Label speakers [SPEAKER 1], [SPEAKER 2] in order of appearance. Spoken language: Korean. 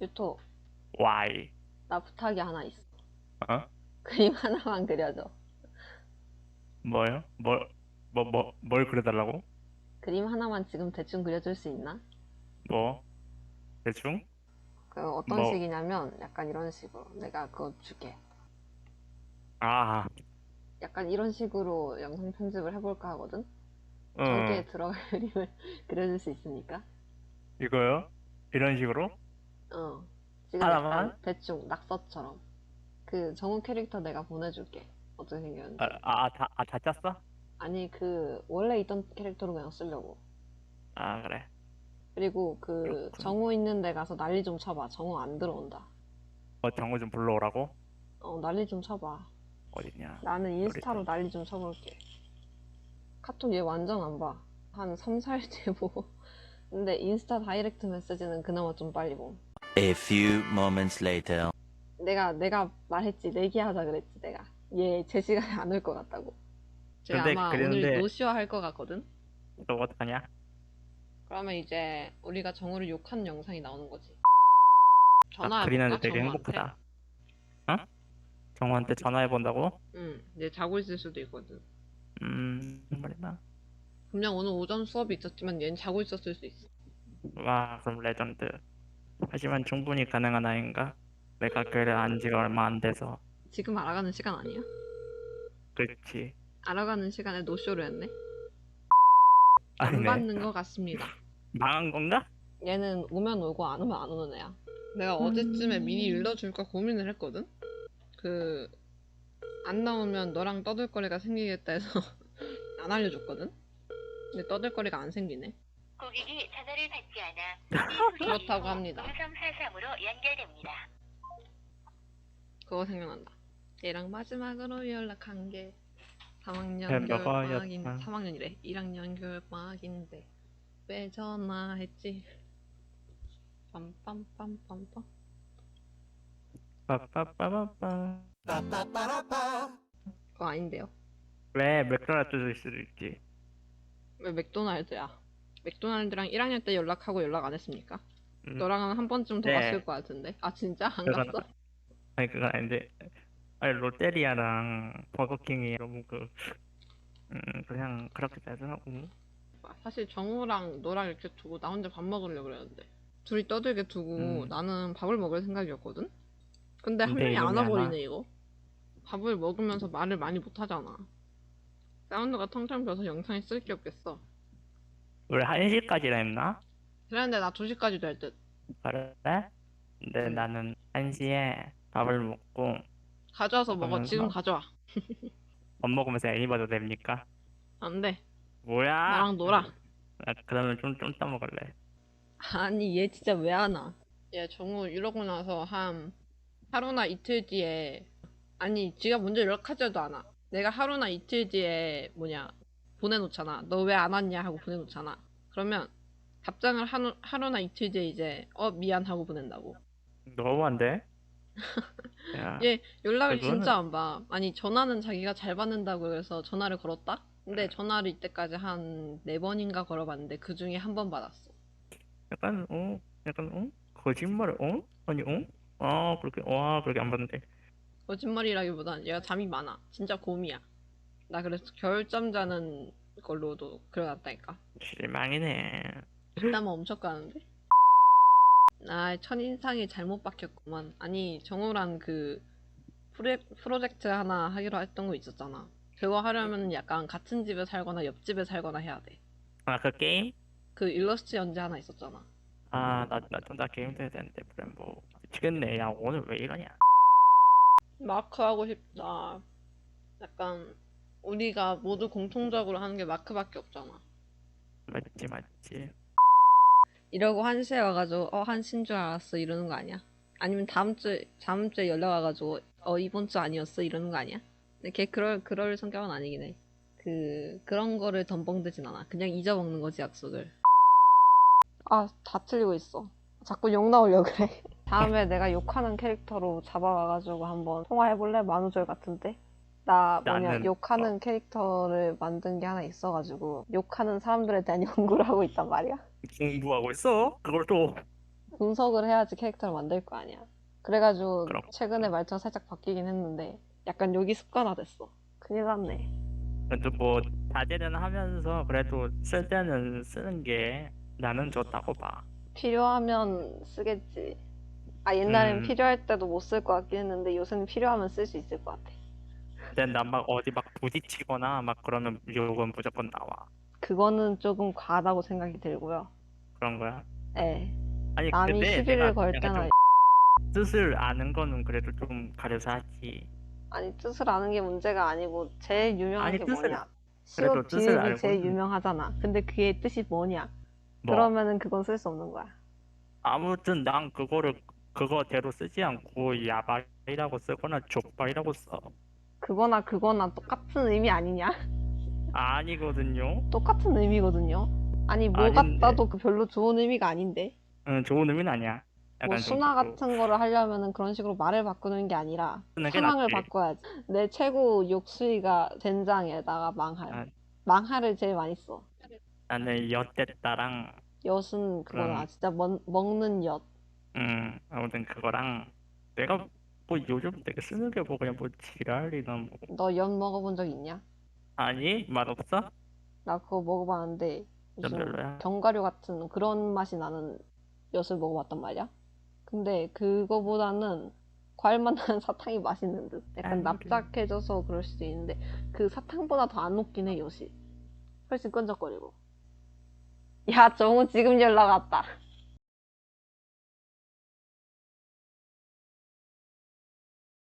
[SPEAKER 1] 유토,
[SPEAKER 2] Why?
[SPEAKER 1] 나 부탁이 하나 있어.
[SPEAKER 2] 어?
[SPEAKER 1] 그림 하나만 그려줘.
[SPEAKER 2] 뭐요? 뭘, 뭐, 뭐, 뭘 그려달라고?
[SPEAKER 1] 그림 하나만 지금 대충 그려줄 수 있나?
[SPEAKER 2] 뭐? 대충?
[SPEAKER 1] 그 어떤
[SPEAKER 2] 뭐?
[SPEAKER 1] 식이냐면 약간 이런 식으로 내가 그거 줄게.
[SPEAKER 2] 아,
[SPEAKER 1] 약간 이런 식으로 영상 편집을 해볼까 하거든?
[SPEAKER 2] 어,
[SPEAKER 1] 저기에 들어갈 그림을 그려줄 수 있으니까?
[SPEAKER 2] 이거요? 이런 식으로?
[SPEAKER 1] 어. 지금? 약간 대충 낙서처럼. 그 정우 캐릭터 내가 보내줄게. 어떻게 생겼는지.
[SPEAKER 2] 아, 아, 다, 아, 다 짰어?
[SPEAKER 1] 아니 그 원래 있던 캐릭터로 그냥 쓰려고.
[SPEAKER 2] 아, 그래.
[SPEAKER 1] 그리고 그
[SPEAKER 2] 그렇군.
[SPEAKER 1] 정우 있는 데 가서 난리 좀 쳐봐. 정우 안 들어온다.
[SPEAKER 2] 어, 정우 좀 불러오라고?
[SPEAKER 1] 어 난리 좀 쳐봐.
[SPEAKER 2] 어딨냐?
[SPEAKER 1] 나는 인스타로 난리 좀 쳐볼게. 카톡 얘 완전 안 봐. 한 3, 4일째 보고. 근데 인스타 다이렉트 메시지는 그나마 좀 빨리 봄.
[SPEAKER 3] A few moments later.
[SPEAKER 1] 내가 내가 말했지 내기하자 그랬지 내가. 얘 제 시간에 안 올 것 같다고. 제가
[SPEAKER 2] 근데
[SPEAKER 1] 아마
[SPEAKER 2] 그랬는데-
[SPEAKER 1] 오늘 노쇼 할 것 같거든.
[SPEAKER 2] 너 어떡하냐?
[SPEAKER 1] 그러면 이제 우리가 정우를 욕한 영상이 나오는 거지.
[SPEAKER 2] 아,
[SPEAKER 1] 전화해볼까?
[SPEAKER 2] 그리는데 되게
[SPEAKER 1] 정우한테?
[SPEAKER 2] 행복하다. 어? 정우한테 전화해본다고?
[SPEAKER 1] 응, 이제 자고 있을 수도 있거든.
[SPEAKER 2] 음, 말이다.
[SPEAKER 1] 분명 오늘 오전 수업이 있었지만 얘는 자고 있었을 수 있어.
[SPEAKER 2] 와, 그럼 레전드. 하지만 충분히 가능한 아인가? 내가 걔를 안 지가 얼마 안 돼서.
[SPEAKER 1] 지금 알아가는 시간 아니야?
[SPEAKER 2] 그렇지.
[SPEAKER 1] 알아가는 시간에 노쇼를 했네. 안
[SPEAKER 2] 아니네.
[SPEAKER 1] 받는 것 같습니다.
[SPEAKER 2] 망한 건가?
[SPEAKER 1] 얘는 오면 오고 안 오면 안 오는 애야. 내가 어제쯤에 미리 일러줄까 고민을 했거든. 그 안 나오면 너랑 떠들거리가 생기겠다 해서 안 알려줬거든. 근데 떠들거리가 안 생기네.
[SPEAKER 4] 고객이 전화를 받지 않아
[SPEAKER 1] 그렇다고 합니다.
[SPEAKER 4] 음성 사상으로 연결됩니다.
[SPEAKER 1] 그거 생각난다. 얘랑 마지막으로 연락한 게 3학년
[SPEAKER 2] 햄버거였다.
[SPEAKER 1] 겨울방학인 3학년이래. 1학년 겨울방학인데 왜 전화했지? 빰빰빰빰빰.
[SPEAKER 2] 빠빠빠빠빠.
[SPEAKER 1] 그거 아닌데요.
[SPEAKER 2] 왜 맥도날드일 수도 있지.
[SPEAKER 1] 왜 맥도날드야? 맥도날드랑 1학년 때 연락하고 연락 안 했습니까?
[SPEAKER 2] 음,
[SPEAKER 1] 너랑은 한 번쯤 더
[SPEAKER 2] 네.
[SPEAKER 1] 갔을 것 같은데. 아 진짜 안
[SPEAKER 2] 그건
[SPEAKER 1] 갔어?
[SPEAKER 2] 아니 그건 아닌데. 아니 롯데리아랑 버거킹이 너무 그 음, 그냥 그렇게 되더라고.
[SPEAKER 1] 사실 정우랑 너랑 이렇게 두고 나 혼자 밥 먹으려고 그랬는데 둘이 떠들게 두고
[SPEAKER 2] 음.
[SPEAKER 1] 나는 밥을 먹을 생각이었거든? 근데 한
[SPEAKER 2] 근데
[SPEAKER 1] 명이 안
[SPEAKER 2] 이놈이 안
[SPEAKER 1] 와버리네 이거 밥을 먹으면서 말을 많이 못하잖아 사운드가 텅텅 비어서 영상에 쓸 게 없겠어
[SPEAKER 2] 우리 1시까지라 했나?
[SPEAKER 1] 그랬는데 나 2시까지 될 듯
[SPEAKER 2] 그래? 근데
[SPEAKER 1] 음.
[SPEAKER 2] 나는 1시에 밥을 먹고
[SPEAKER 1] 가져와서 먹어
[SPEAKER 2] 그러면
[SPEAKER 1] 지금
[SPEAKER 2] 뭐-
[SPEAKER 1] 가져와
[SPEAKER 2] 밥 먹으면서 애니 봐도 됩니까?
[SPEAKER 1] 안 돼
[SPEAKER 2] 뭐야?
[SPEAKER 1] 나랑 놀아
[SPEAKER 2] 아, 그러면 좀좀떠 먹을래.
[SPEAKER 1] 아니 얘 진짜 왜 안 와? 얘 정우 이러고 나서 한 하루나 이틀 뒤에 아니 지가 먼저 연락하지도 않아 내가 하루나 이틀 뒤에 뭐냐 보내놓잖아. 너 왜 안 왔냐 하고 보내놓잖아. 그러면 답장을 하루, 하루나 이틀 뒤에 이제 어 미안 하고 보낸다고.
[SPEAKER 2] 너무한데? 야,
[SPEAKER 1] 얘 연락을
[SPEAKER 2] 그거는-
[SPEAKER 1] 진짜 안 봐. 아니 전화는 자기가 잘 받는다고 그래서 전화를 걸었다? 근데
[SPEAKER 2] 네.
[SPEAKER 1] 전화를 이때까지 한 네 번인가 걸어봤는데 그 중에 한 번 받았어.
[SPEAKER 2] 약간 어, 약간 어, 거짓말을 어, 아니 어, 아 그렇게 와 그렇게 안 봤는데.
[SPEAKER 1] 거짓말이라기보단 얘가 잠이 많아. 진짜 곰이야. 나 그래서 겨울잠 자는 걸로도 그려놨다니까.
[SPEAKER 2] 실망이네.
[SPEAKER 1] 뒷담화 엄청 까는데? 아, 첫인상이 잘못 박혔구만. 아니, 정우랑 그 프레, 프로젝트 하나 하기로 했던 거 있었잖아. 그거 하려면 약간 같은 집에 살거나 옆집에 살거나 해야 돼.
[SPEAKER 2] 아 그 게임?
[SPEAKER 1] 그 일러스트 연재 하나 있었잖아.
[SPEAKER 2] 아 나 나 나 게임 해야 되는데 브랜보 미치겠네. 야 오늘 왜 이러냐?
[SPEAKER 1] 마크 하고 싶다. 약간 우리가 모두 공통적으로 하는 게 마크밖에 없잖아.
[SPEAKER 2] 맞지 맞지.
[SPEAKER 1] 이러고 한시에 와가지고 어 한시인 줄 알았어 이러는 거 아니야? 아니면 다음 주 다음 주에 연락 와가지고 어 이번 주 아니었어 이러는 거 아니야? 근데 걔 그럴 그럴 성격은 아니긴 해. 그 그런 거를 덤벙대진 않아. 그냥 잊어먹는 거지 약속을. 아 다 틀리고 있어. 자꾸 욕 나오려 그래. 다음에 내가 욕하는 캐릭터로 잡아와가지고 한번 통화해볼래? 만우절 같은데? 나 뭐냐
[SPEAKER 2] 나는-
[SPEAKER 1] 욕하는 캐릭터를 만든 게 하나 있어가지고 욕하는 사람들에 대한 연구를 하고 있단 말이야.
[SPEAKER 2] 공부하고 있어? 그걸 또
[SPEAKER 1] 분석을 해야지 캐릭터를 만들 거 아니야. 그래가지고
[SPEAKER 2] 그렇구나.
[SPEAKER 1] 최근에 말투가 살짝 바뀌긴 했는데 약간 여기 습관화됐어. 큰일 났네.
[SPEAKER 2] 그래도 뭐 자제는 하면서 그래도 쓸 때는 쓰는 게 나는 좋다고 봐.
[SPEAKER 1] 필요하면 쓰겠지. 아 옛날엔
[SPEAKER 2] 음.
[SPEAKER 1] 필요할 때도 못 쓸 것 같긴 했는데 요새는 필요하면 쓸 수 있을 것 같아.
[SPEAKER 2] 근데 난막 어디 막 부딪히거나 막 그러면 욕은 무조건 나와.
[SPEAKER 1] 그거는 조금 과하다고 생각이 들고요.
[SPEAKER 2] 그런 거야.
[SPEAKER 1] 예.
[SPEAKER 2] 아니
[SPEAKER 1] 남이
[SPEAKER 2] 근데
[SPEAKER 1] 시비를
[SPEAKER 2] 내가
[SPEAKER 1] 걸 때나
[SPEAKER 2] 좀 뜻을 아는 거는 그래도 좀 가려서 하지.
[SPEAKER 1] 아니 뜻을 아는 게 문제가 아니고 제일 유명한
[SPEAKER 2] 아니,
[SPEAKER 1] 게
[SPEAKER 2] 뜻을
[SPEAKER 1] 뭐냐?
[SPEAKER 2] 그래도
[SPEAKER 1] 시옷
[SPEAKER 2] 뜻을
[SPEAKER 1] 비읍이 제일 유명하잖아. 근데 그게 뜻이 뭐냐?
[SPEAKER 2] 뭐
[SPEAKER 1] 그러면은 그건 쓸 수 없는 거야.
[SPEAKER 2] 아무튼 난 그거를 그거대로 쓰지 않고 야발이라고 쓰거나 족발이라고 써.
[SPEAKER 1] 그거나 그거나 똑같은 의미 아니냐?
[SPEAKER 2] 아니거든요.
[SPEAKER 1] 똑같은 의미거든요. 아니 뭐
[SPEAKER 2] 아닌데.
[SPEAKER 1] 같다도 그 별로 좋은 의미가 아닌데.
[SPEAKER 2] 응, 좋은 의미는 아니야.
[SPEAKER 1] 뭐
[SPEAKER 2] 약간 좀
[SPEAKER 1] 순화
[SPEAKER 2] 그-
[SPEAKER 1] 같은 거를 하려면은 그런 식으로 말을 바꾸는 게 아니라
[SPEAKER 2] 쓰는 게
[SPEAKER 1] 상황을
[SPEAKER 2] 낫지.
[SPEAKER 1] 바꿔야지. 내 최고 욕수이가 젠장에다가 망할.
[SPEAKER 2] 아.
[SPEAKER 1] 망할을 제일 많이 써.
[SPEAKER 2] 나는 엿됐다랑
[SPEAKER 1] 엿은 그거나
[SPEAKER 2] 그럼.
[SPEAKER 1] 진짜 먹, 먹는 엿.
[SPEAKER 2] 음 아무튼 그거랑 내가 뭐 요즘 되게 쓰는 게 뭐 그냥 뭐 지랄이나
[SPEAKER 1] 뭐너엿 먹어본 적 있냐?
[SPEAKER 2] 아니 맛없어?
[SPEAKER 1] 나 그거 먹어봤는데
[SPEAKER 2] 좀
[SPEAKER 1] 무슨
[SPEAKER 2] 별로야.
[SPEAKER 1] 견과류 같은 그런 맛이 나는 엿을 먹어봤단 말이야. 근데 그거보다는 과일맛 나는 사탕이 맛있는 듯. 약간
[SPEAKER 2] 아니,
[SPEAKER 1] 납작해져서 그럴 수도 있는데 그 사탕보다 더 안 녹긴 해 엿이. 훨씬 끈적거리고. 야 정우 지금 연락 왔다.